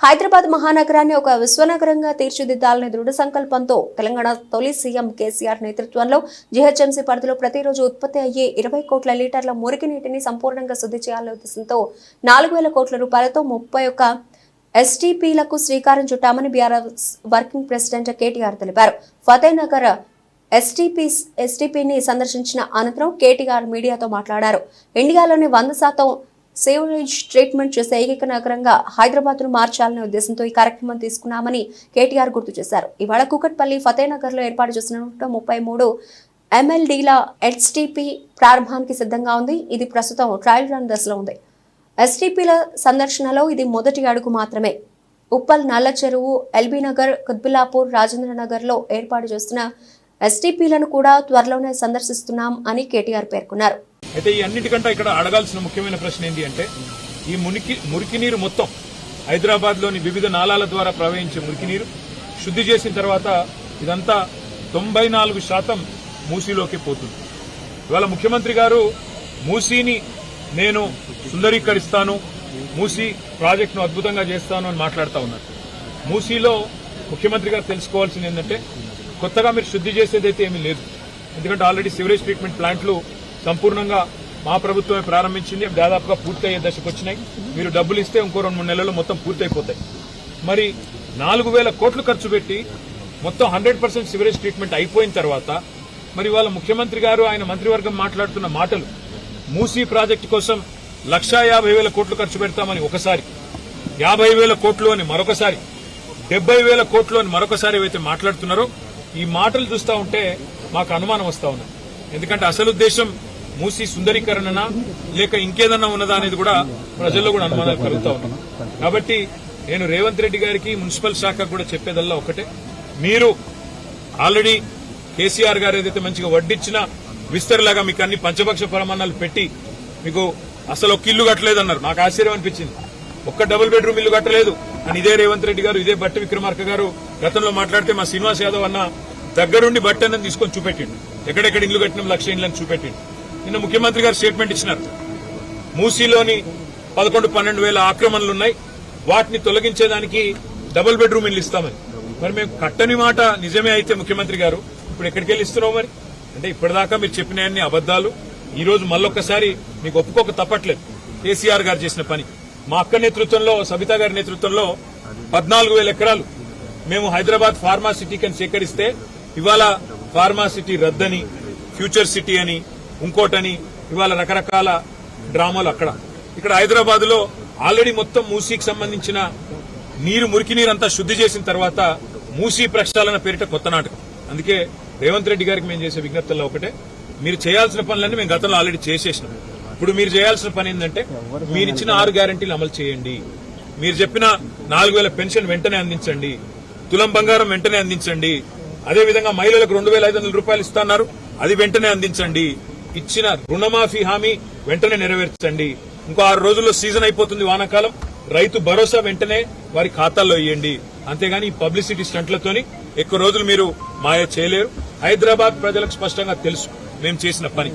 హైదరాబాద్ మహానగరాన్ని ఒక విశ్వనగరంగా తీర్చిదిద్దాలనే దృఢ సంకల్పంతో తెలంగాణ తొలి సీఎం కేసీఆర్ నేతృత్వంలో జీహెచ్ఎంసీ పరిధిలో ప్రతిరోజు ఉత్పత్తి అయ్యే ఇరవై కోట్ల లీటర్ల మురికి నీటిని సంపూర్ణంగా శుద్ధి చేయాలనే ఉద్దేశంతో నాలుగు వేల కోట్ల రూపాయలతో ముప్పై ఒక్క ఎస్టీపీలకు శ్రీకారం చుట్టామని బీఆర్ఎస్ వర్కింగ్ ప్రెసిడెంట్ కేటీఆర్ తెలిపారు. ఫతేనగర్ ఎస్టీపీ ఎస్టీపీని సందర్శించిన అనంతరం కేటీఆర్ మీడియాతో మాట్లాడారు. ఇండియాలోని వంద శాతం సేవరేజ్ ట్రీట్మెంట్ చేసే ఏకైక నగరంగా హైదరాబాద్ను మార్చాలనే ఉద్దేశంతో ఈ కార్యక్రమం తీసుకున్నామని కేటీఆర్ గుర్తు చేశారు. ఇవాళ కూకట్పల్లి ఫతేనగర్లో ఏర్పాటు చేసిన నూట ముప్పై మూడు ఎంఎల్డీల హెచ్టీపీ ప్రారంభానికి సిద్ధంగా ఉంది. ఇది ప్రస్తుతం ట్రయల్ రన్ దశలో ఉంది. ఎస్టీపీల సందర్శనలో ఇది మొదటి అడుగు మాత్రమే. ఉప్పల్ నల్ల చెరువు ఎల్బీనగర్ కుత్బుల్లాపూర్లో ఏర్పాటు చేస్తున్న ఎస్టీపీలను కూడా త్వరలోనే సందర్శిస్తున్నాం అని కేటీఆర్ పేర్కొన్నారు. అయితే ఈ అన్నిటికంటే ఇక్కడ అడగాల్సిన ముఖ్యమైన ప్రశ్న ఏంటి అంటే ఈ మురికి మురికి నీరు మొత్తం హైదరాబాద్లోని వివిధ నాలాల ద్వారా ప్రవహించే మురికి నీరు శుద్ధి చేసిన తర్వాత ఇదంతా తొంభై నాలుగు శాతం మూసీలోకి పోతుంది. ఇవాళ ముఖ్యమంత్రి గారు మూసీని నేను సుందరీకరిస్తాను మూసీ ప్రాజెక్టును అద్భుతంగా చేస్తాను అని మాట్లాడుతూ ఉన్నారు. మూసీలో ముఖ్యమంత్రి గారు తెలుసుకోవాల్సింది ఏంటంటే కొత్తగా మీరు శుద్ధి చేసేదైతే ఏమీ లేదు. ఎందుకంటే ఆల్రెడీ సివరేజ్ ట్రీట్మెంట్ ప్లాంట్లు సంపూర్ణంగా మా ప్రభుత్వమే ప్రారంభించింది. దాదాపుగా పూర్తయ్యే దశకు వచ్చినాయి. మీరు డబ్బులు ఇస్తే ఇంకో రెండు మూడు నెలల్లో మొత్తం పూర్తయిపోతాయి. మరి నాలుగు వేల కోట్లు ఖర్చు పెట్టి మొత్తం హండ్రెడ్ పర్సెంట్ సివరేజ్ ట్రీట్మెంట్ అయిపోయిన తర్వాత మరి వాళ్ళ ముఖ్యమంత్రి గారు ఆయన మంత్రివర్గం మాట్లాడుతున్న మాటలు మూసీ ప్రాజెక్టు కోసం లక్షా యాభై వేల కోట్లు ఖర్చు పెడతామని ఒకసారి యాభై వేల కోట్లు అని మరొకసారి డెబ్బై వేల కోట్లు అని మరొకసారి ఏవైతే మాట్లాడుతున్నారో ఈ మాటలు చూస్తా ఉంటే మాకు అనుమానం వస్తా ఉన్నది. ఎందుకంటే అసలు ఉద్దేశం మూసి సుందరీకరణనా లేక ఇంకేదన్నా ఉన్నదా అనేది కూడా ప్రజల్లో కూడా అనుమానాలు కలుగుతా ఉన్నాయి. కాబట్టి నేను రేవంత్ రెడ్డి గారికి మున్సిపల్ శాఖకు కూడా చెప్పేదల్లా ఒకటే. మీరు ఆల్రెడీ కేసీఆర్ గారు ఏదైతే మంచిగా వడ్డిచ్చిన విస్తరలాగా మీకు అన్ని పంచపక్ష ప్రమాణాలు పెట్టి మీకు అసలు ఒక ఇల్లు కట్టలేదన్నారు. నాకు ఆశ్చర్యం అనిపించింది. ఒక్క డబుల్ బెడ్రూమ్ ఇల్లు కట్టలేదు. అని ఇదే రేవంత్ రెడ్డి గారు ఇదే బట్టి విక్రమార్క గారు గతంలో మాట్లాడితే మా శ్రీనివాస్ యాదవ్ అన్న దగ్గరుండి బట్టి అన్నది తీసుకొని చూపెట్టిండు. ఎక్కడెక్కడ ఇల్లు కట్టినాం లక్ష ఇండ్లని చూపెట్టిండు. నిన్న ముఖ్యమంత్రి గారు స్టేట్మెంట్ ఇచ్చినారు. మూసీలోని పదకొండు పన్నెండు వేల ఆక్రమణలు ఉన్నాయి వాటిని తొలగించేదానికి డబుల్ బెడ్రూమ్ ఇల్లు ఇస్తామని. మరి మేము కట్టని మాట నిజమే అయితే ముఖ్యమంత్రి గారు ఇప్పుడు ఎక్కడికి వెళ్ళి ఇస్తున్నావు మరి? అంటే ఇప్పటిదాకా మీరు చెప్పిన అన్ని అబద్దాలు ఈ రోజు మళ్ళొక్కసారి మీకు ఒప్పుకోక తప్పట్లేదు. కేసీఆర్ గారు చేసిన పని. మా అక్క నేతృత్వంలో సబితా గారి నేతృత్వంలో పద్నాలుగు వేల ఎకరాలు. మేము హైదరాబాద్ ఫార్మా సిటీకి అని సేకరిస్తే ఇవాళ ఫార్మా సిటీ రద్దని ఫ్యూచర్ సిటీ అని ఇంకోటని ఇవాళ రకరకాల డ్రామాలు అక్కడ. ఇక్కడ హైదరాబాద్లో ఆల్రెడీ మొత్తం మూసీకి సంబంధించిన నీరు మురికి నీరంతా శుద్ధి చేసిన తర్వాత మూసీ ప్రక్షాళన పేరిట కొత్త నాటకం. అందుకే రేవంత్ రెడ్డి గారికి మేము చేసే విజ్ఞప్తుల్లో ఒకటే మీరు చేయాల్సిన పనులన్నీ మేము గతంలో ఆల్రెడీ చేసేసినాం. ఇప్పుడు మీరు చేయాల్సిన పని ఏంటంటే మీరు ఇచ్చిన ఆరు గ్యారంటీలు అమలు చేయండి. మీరు చెప్పిన నాలుగు వేల పెన్షన్ వెంటనే అందించండి. తులం బంగారం వెంటనే అందించండి. అదేవిధంగా మహిళలకు రెండు వేల ఐదు వందల రూపాయలు ఇస్తున్నారు. అది వెంటనే అందించండి. ఇచ్చిన రుణమాఫీ హామీ వెంటనే నెరవేర్చండి. ఇంకో ఆరు రోజుల్లో సీజన్ అయిపోతుంది వానాకాలం. రైతు భరోసా వెంటనే వారి ఖాతాల్లో ఇవ్వండి అంతేగాని ఈ పబ్లిసిటీ స్టంట్లతోని ఎక్కువ రోజులు మీరు మాయ చేయలేరు. హైదరాబాద్ ప్రజలకు స్పష్టంగా తెలుసు. మేము చేసిన పని.